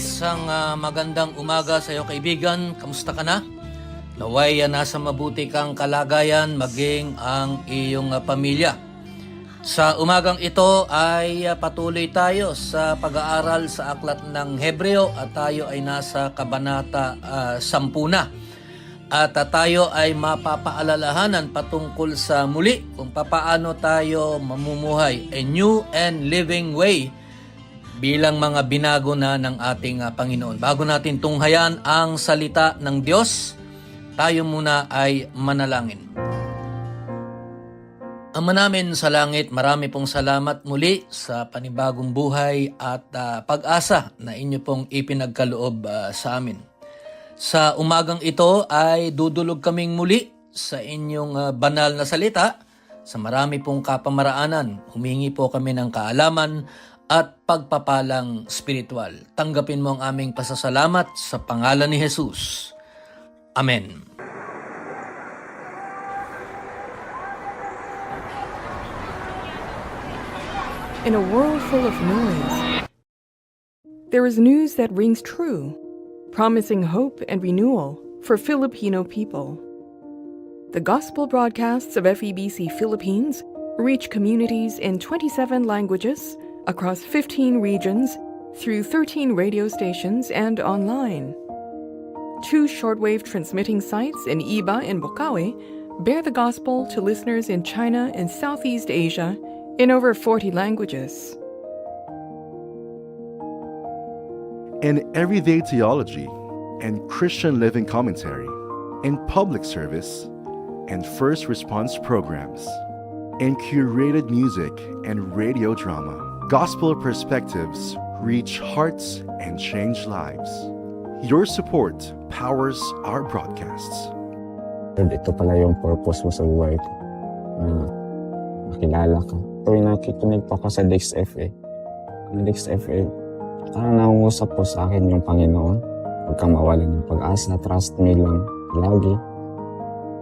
Isang ah, magandang umaga sa iyo kaibigan. Kamusta ka na? Naway ah, nasa mabuti kang kalagayan maging ang iyong ah, pamilya. Sa umagang ito ay ah, patuloy tayo sa pag-aaral sa aklat ng Hebreo at tayo ay nasa kabanata ah, 10 na. At ah, tayo ay mapapaalalahanan patungkol sa muli kung papaano tayo mamumuhay a new and living way bilang mga binago na ng ating ah, Panginoon. Bago natin tunghayan ang salita ng Diyos, tayo muna ay manalangin. Ama namin sa langit, marami pong salamat muli sa panibagong buhay at ah, pag-asa na inyo pong ipinagkaloob ah, sa amin. Sa umagang ito ay dudulog kaming muli sa inyong ah, banal na salita. Sa marami pong kapamaraanan, humingi po kami ng kaalaman at pagpapalang spiritual. Tanggapin mo ang aming pasasalamat sa pangalan ni Jesus. Amen. In a world full of noise, there is news that rings true, promising hope and renewal for Filipino people. The gospel broadcasts of FEBC Philippines reach communities in 27 languages across 15 regions through 13 radio stations and online. Two shortwave transmitting sites in Iba and Bokawe bear the gospel to listeners in China and Southeast Asia in over 40 languages. in everyday theology and Christian living commentary, in public service and first response programs, in curated music and radio drama. Gospel perspectives reach hearts and change lives. Your support powers our broadcasts. Lord, ito pala yung purpose mo sa buhay ko. Na makilala ka. Tuwing nakikinig pa ako sa Dix FA, ang Dix FA, parang nangungusap po sa akin yung Panginoon. Huwag kang mawala ng pag-asa, trust me lang lagi.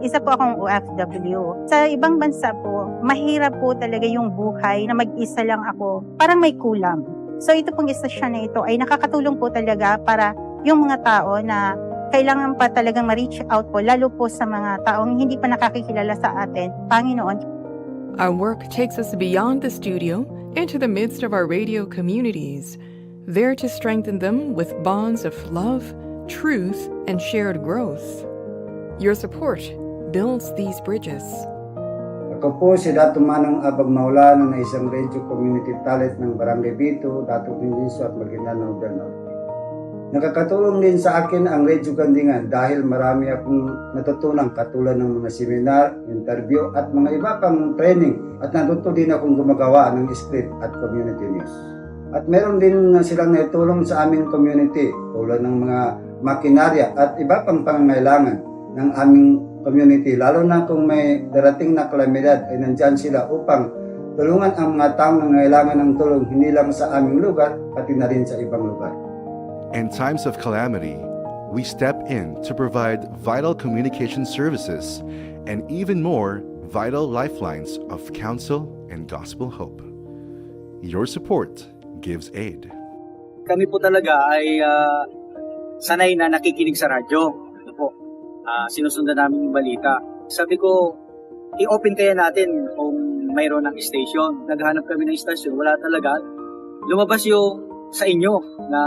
Isa po akong OFW. Sa ibang bansa po, mahirap po talaga yung buhay na mag-isa lang ako. Parang may kulang. So ito pong istasyon na ito ay nakakatulong po talaga para yung mga tao na kailangan pa talagang ma-reach out po, lalo po sa mga taong hindi pa nakakikilala sa atin. Panginoon, Our work takes us beyond the studio into the midst of our radio communities, there to strengthen them with bonds of love, truth, and shared growth. Your support builds these bridges. Ako po si Dato Manong Abag Maulano na isang radio community talent ng Barangay Bito, Dato Pindiso at Maguindanao del. Nakakatulong din sa akin ang Radio Gandingan dahil marami akong natutunan katulad ng mga seminar, interview at mga iba pang training at natuto din akong gumagawa ng script at community news. At meron din silang naitulong sa aming community tulad ng mga makinarya at iba pang pangangailangan ng aming community lalo na kung may darating na kalamidad ay nandyan sila upang tulungan ang mga taong nangailangan ng tulong hindi lang sa aming lugar pati na rin sa ibang lugar. In times of calamity, we step in to provide vital communication services and even more vital lifelines of counsel and gospel hope. Your support gives aid. kami po talaga ay ah, sanay na nakikinig sa radyo. Ano po, ah, sinusundan namin yung balita. Sabi ko, i-open kaya natin kung mayroon ng station. Naghanap kami ng station, wala talaga. Lumabas yung sa inyo na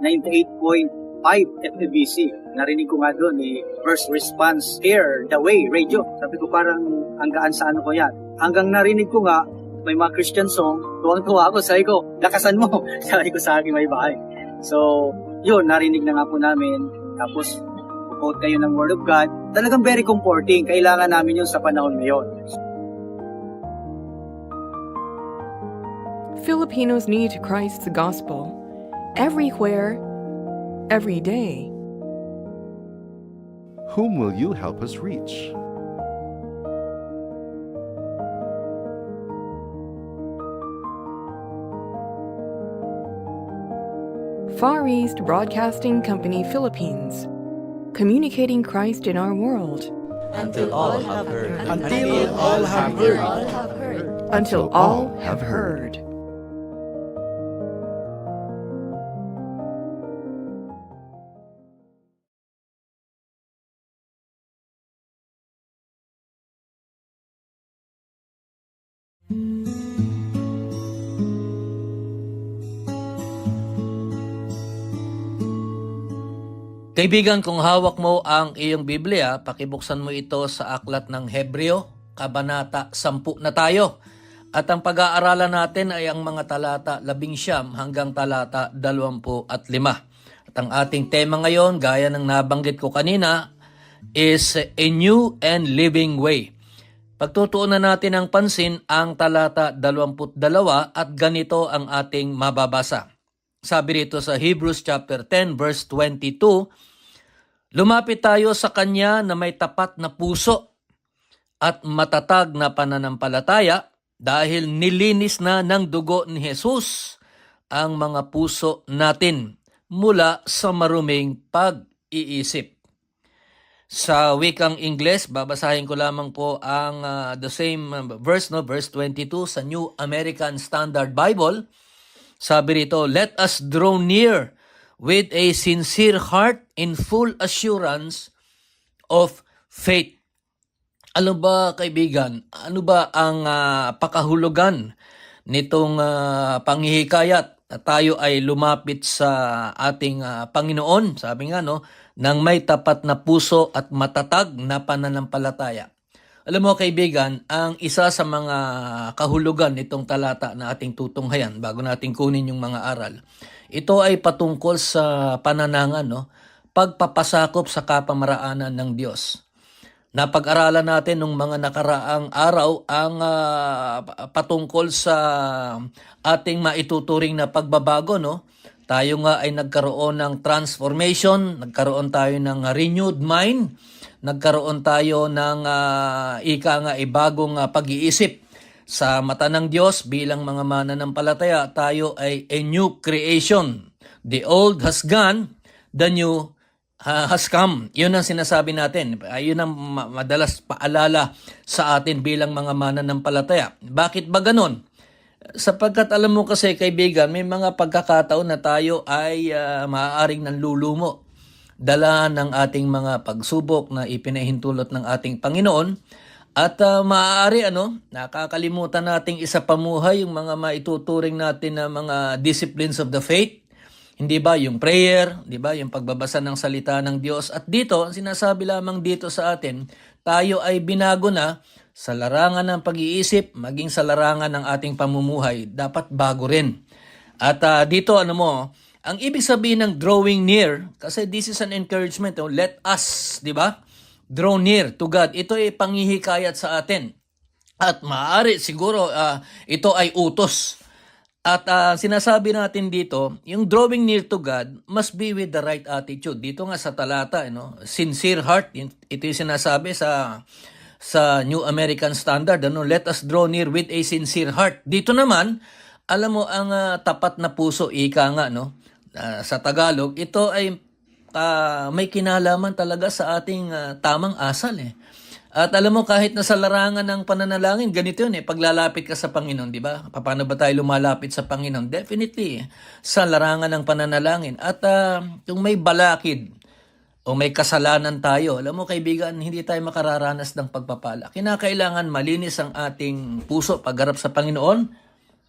98.1 5 FEBC. Narinig ko nga doon eh, First Response Here, The Way, radio. Sabi ko parang hanggaan sa ano ko yan. Hanggang narinig ko nga, may mga Christian song, tuwang-tuwa ako. Sabi ko, lakasan mo. Sabi ko sa aking may bahay. So, yun, narinig na nga po namin. Tapos, quote kayo ng Word of God. Talagang very comforting. Kailangan namin yun sa panahon ngayon. Filipinos need Christ's gospel everywhere, every day. Whom will you help us reach? Far East Broadcasting Company Philippines, communicating Christ in our world Until all have heard. Until all have heard. until all have heard. Kaibigan, kung hawak mo ang iyong Biblia, pakibuksan mo ito sa aklat ng Hebreo, Kabanata 10 na tayo. At ang pag-aaralan natin ay ang mga talata 11 hanggang talata 25. At ang ating tema ngayon, gaya ng nabanggit ko kanina, is a new and living way. Pagtutuunan natin ang pansin ang talata 22 at ganito ang ating mababasa. Sabi rito sa Hebrews chapter 10 verse 22, Lumapit tayo sa Kanya na may tapat na puso at matatag na pananampalataya dahil nilinis na ng dugo ni Jesus ang mga puso natin mula sa maruming pag-iisip. Sa wikang Ingles, babasahin ko lamang po ang uh, the same uh, verse, no, verse 22 sa New American Standard Bible. Sabi rito, Let us draw near with a sincere heart in full assurance of faith. Ano ba kaibigan? Ano ba ang ah, pakahulugan nitong ah, panghihikayat na tayo ay lumapit sa ating ah, Panginoon? Sabi nga no, nang may tapat na puso at matatag na pananampalataya. Alam mo kaibigan, ang isa sa mga kahulugan nitong talata na ating tutunghayan bago natin kunin yung mga aral, ito ay patungkol sa pananangan, no? pagpapasakop sa kapamaraanan ng Diyos. Napag-aralan natin nung mga nakaraang araw ang ah, patungkol sa ating maituturing na pagbabago, no? Tayo nga ay nagkaroon ng transformation, nagkaroon tayo ng renewed mind, nagkaroon tayo ng ah, ika nga ay bagong ah, pag-iisip sa mata ng Diyos bilang mga mananampalataya, tayo ay a new creation. The old has gone, the new ha- has come. Yun ang sinasabi natin. Ayun ang ma- madalas paalala sa atin bilang mga mananampalataya. Bakit ba ganon? Sapagkat alam mo kasi kaibigan, may mga pagkakataon na tayo ay ah, maaaring nanlulumo. Dala ng ating mga pagsubok na ipinahintulot ng ating Panginoon. At ah, maaari ano, nakakalimutan nating isa pamuhay yung mga maituturing natin na mga disciplines of the faith. Hindi ba yung prayer, 'di ba? Yung pagbabasa ng salita ng Diyos. At dito, sinasabi lamang dito sa atin, tayo ay binago na sa larangan ng pag-iisip, maging sa larangan ng ating pamumuhay, dapat bago rin. At ah, dito ano mo, ang ibig sabihin ng drawing near, kasi this is an encouragement, oh, let us, 'di ba? Draw near to God. Ito ay panghihikayat sa atin. At maaari siguro ah, ito ay utos. At ah, sinasabi natin dito, yung drawing near to God must be with the right attitude. Dito nga sa talata, ano, sincere heart, ito yung sinasabi sa sa New American Standard, ano, let us draw near with a sincere heart. Dito naman, alam mo ang ah, tapat na puso, ika nga, no, ah, sa Tagalog, ito ay ah, may kinalaman talaga sa ating ah, tamang asal eh. At alam mo, kahit nasa larangan ng pananalangin, ganito yun eh, paglalapit ka sa Panginoon, di ba? Paano ba tayo lumalapit sa Panginoon? Definitely, sa larangan ng pananalangin. At ah, kung may balakid o may kasalanan tayo, alam mo kaibigan, hindi tayo makararanas ng pagpapala. Kinakailangan malinis ang ating puso pagharap sa Panginoon.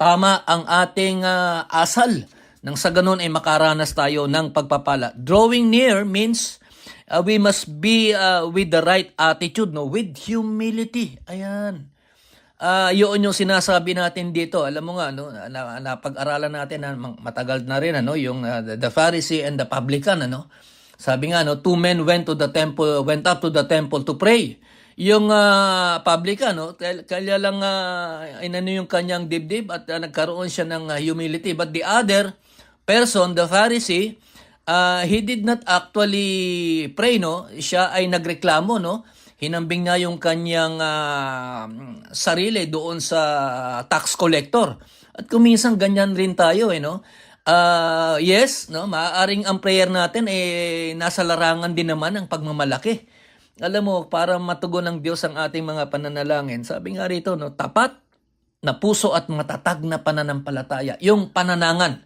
Tama ang ating ah, asal Nang sa ganun ay makaranas tayo ng pagpapala. Drawing near means uh, we must be uh, with the right attitude, no? With humility. Ayan. Ah, yun yung sinasabi natin dito. Alam mo nga, no, na, napag-aralan natin na matagal na rin, ano, yung uh, the, Pharisee and the publican, ano. Sabi nga, no, two men went to the temple, went up to the temple to pray. Yung uh, publican, no, kaya lang uh, inano yung kanyang dibdib at uh, nagkaroon siya ng uh, humility. But the other person, the Pharisee, uh, he did not actually pray, no. Siya ay nagreklamo, no hinambing niya yung kanyang ah, sarili doon sa tax collector. At kuminsan ganyan rin tayo eh no. Ah, yes, no, maaaring ang prayer natin eh nasa larangan din naman ang pagmamalaki. Alam mo, para matugon ng Diyos ang ating mga pananalangin, sabi nga rito, no, tapat na puso at matatag na pananampalataya, yung pananangan.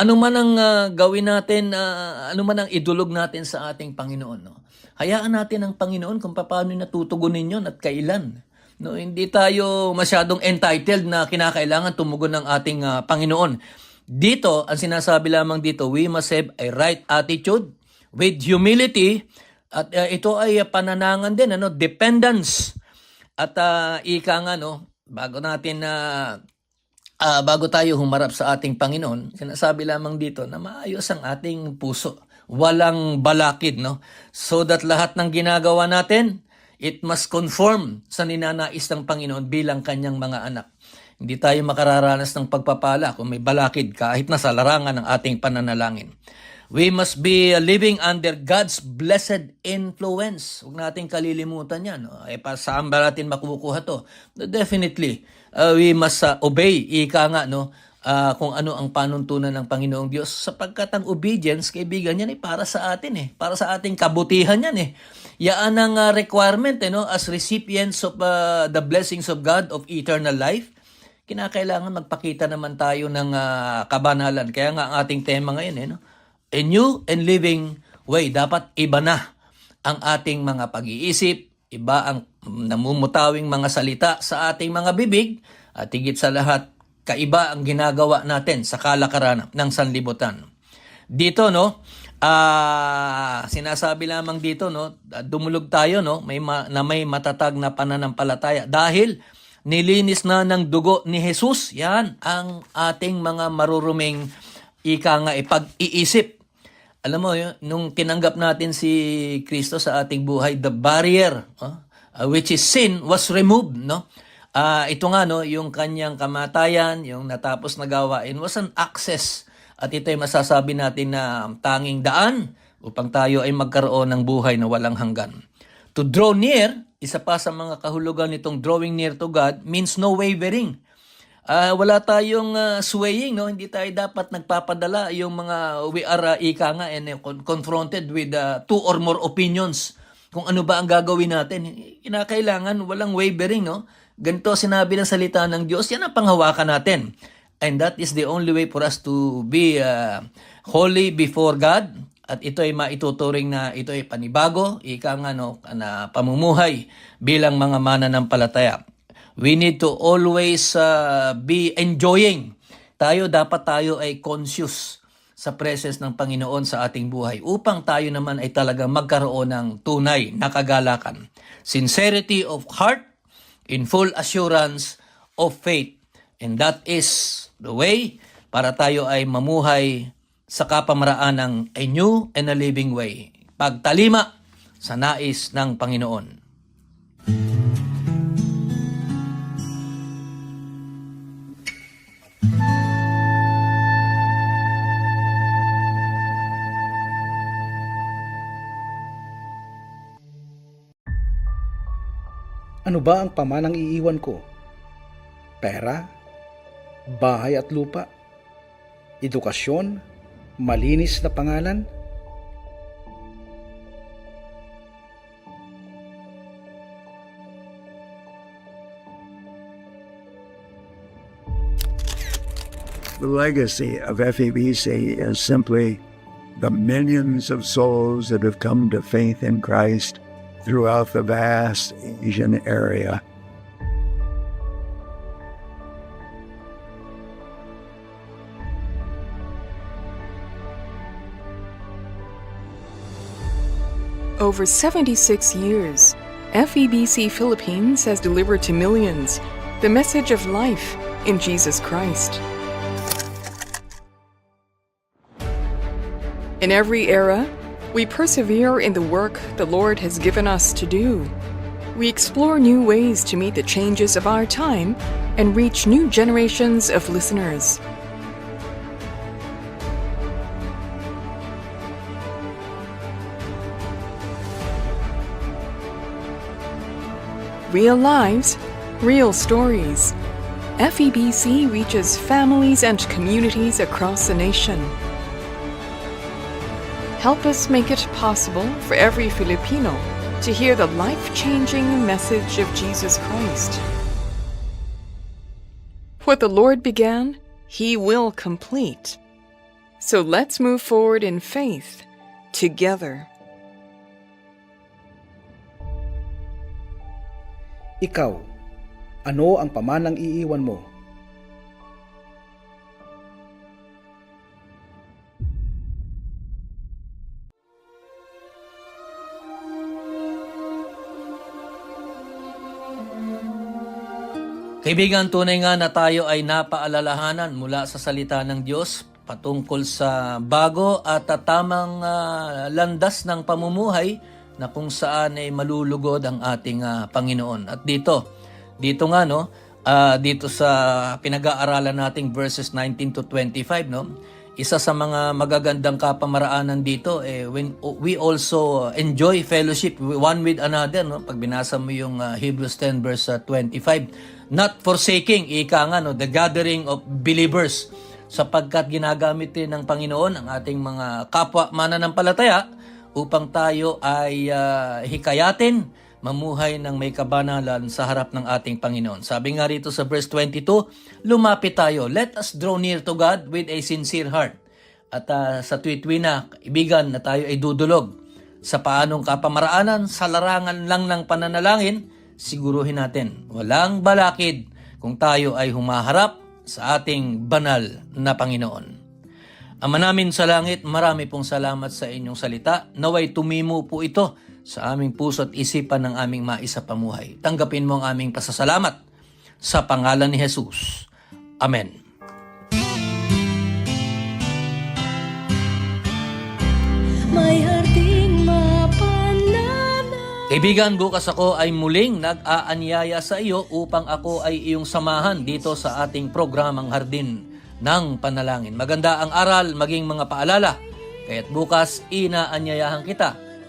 Ano man ang ah, gawin natin, ah, ano man ang idulog natin sa ating Panginoon, no? Hayaan natin ang Panginoon kung paano natutugunin yon at kailan. No, hindi tayo masyadong entitled na kinakailangan tumugon ng ating ah, Panginoon. Dito, ang sinasabi lamang dito, we must have a right attitude with humility at ah, ito ay pananangan din, ano, dependence. At ah, ika nga, no, bago natin na Ah, bago tayo humarap sa ating Panginoon, sinasabi lamang dito na maayos ang ating puso. Walang balakid, no? So that lahat ng ginagawa natin, it must conform sa ninanais ng Panginoon bilang kanyang mga anak. Hindi tayo makararanas ng pagpapala kung may balakid kahit na sa larangan ng ating pananalangin. We must be living under God's blessed influence. Huwag natin kalilimutan yan. No? Eh, pa, saan ba natin makukuha to? Definitely, uh, we must uh, obey. Ika nga, no? uh, kung ano ang panuntunan ng Panginoong Diyos. Sapagkat ang obedience, kaibigan yan, eh, para sa atin. Eh. Para sa ating kabutihan yan. Eh. Yaan ang uh, requirement eh, no? as recipients of uh, the blessings of God of eternal life kinakailangan magpakita naman tayo ng uh, kabanalan. Kaya nga ang ating tema ngayon, eh, no? a new and living way. Dapat iba na ang ating mga pag-iisip, iba ang namumutawing mga salita sa ating mga bibig, at higit sa lahat, kaiba ang ginagawa natin sa kalakaran ng sanlibutan. Dito, no, ah sinasabi lamang dito, no, dumulog tayo, no, may ma- na may matatag na pananampalataya dahil nilinis na ng dugo ni Jesus. Yan ang ating mga maruruming ika nga ipag-iisip. Alam mo, nung tinanggap natin si Kristo sa ating buhay, the barrier, uh, uh, which is sin, was removed, no? Ah, ito nga no, yung kanyang kamatayan, yung natapos na gawain was an access. At ito ay masasabi natin na tanging daan upang tayo ay magkaroon ng buhay na walang hanggan. To draw near, isa pa sa mga kahulugan nitong drawing near to God means no wavering. Ah, wala tayong ah, swaying, no? Hindi tayo dapat nagpapadala yung mga we are ah, ika nga and eh, con- confronted with ah, two or more opinions kung ano ba ang gagawin natin. Kinakailangan walang wavering, no? Ganito sinabi ng salita ng Diyos, yan ang panghawakan natin. And that is the only way for us to be uh, holy before God. At ito ay maituturing na ito ay panibago, ika nga no, na pamumuhay bilang mga mananampalataya. We need to always uh, be enjoying. Tayo, dapat tayo ay conscious sa presence ng Panginoon sa ating buhay upang tayo naman ay talagang magkaroon ng tunay na kagalakan. Sincerity of heart, in full assurance of faith. And that is the way para tayo ay mamuhay sa kapamaraan ng a new and a living way. Pagtalima sa nais ng Panginoon. Ano ba ang pamanang iiwan ko? Pera? Bahay at lupa? Edukasyon? Malinis na pangalan? The legacy of FEBC is simply the millions of souls that have come to faith in Christ throughout the vast Asian area. Over 76 years, FEBC Philippines has delivered to millions the message of life in Jesus Christ. In every era, we persevere in the work the Lord has given us to do. We explore new ways to meet the changes of our time and reach new generations of listeners. Real lives, real stories. FEBC reaches families and communities across the nation. Help us make it possible for every Filipino to hear the life changing message of Jesus Christ. What the Lord began, He will complete. So let's move forward in faith together. Ikaw, ano ang pamanang iiwan mo? Kaibigan, tunay nga na tayo ay napaalalahanan mula sa salita ng Diyos patungkol sa bago at tamang ah, landas ng pamumuhay na kung saan ay malulugod ang ating ah, Panginoon. At dito, dito nga no, ah, dito sa pinag-aaralan nating verses 19 to 25 no, isa sa mga magagandang kapamaraanan dito eh when we also enjoy fellowship one with another no? Pag binasa mo yung ah, Hebrews 10 verse ah, 25 not forsaking ika nga no? The gathering of believers sapagkat ginagamit din ng Panginoon ang ating mga kapwa mananampalataya upang tayo ay ah, hikayatin mamuhay ng may kabanalan sa harap ng ating Panginoon. Sabi nga rito sa verse 22, lumapit tayo, let us draw near to God with a sincere heart. At ah, sa tuwit na, ibigan na tayo ay dudulog sa paanong kapamaraanan, sa larangan lang ng pananalangin, siguruhin natin, walang balakid kung tayo ay humaharap sa ating banal na Panginoon. Ama namin sa langit, marami pong salamat sa inyong salita. Naway tumimo po ito sa aming puso at isipan ng aming maisapamuhay. Tanggapin mo ang aming pasasalamat sa pangalan ni Jesus. Amen. May harding Kaibigan, bukas ako ay muling nag-aanyaya sa iyo upang ako ay iyong samahan dito sa ating programang Hardin ng Panalangin. Maganda ang aral, maging mga paalala. Kaya't bukas, inaanyayahan kita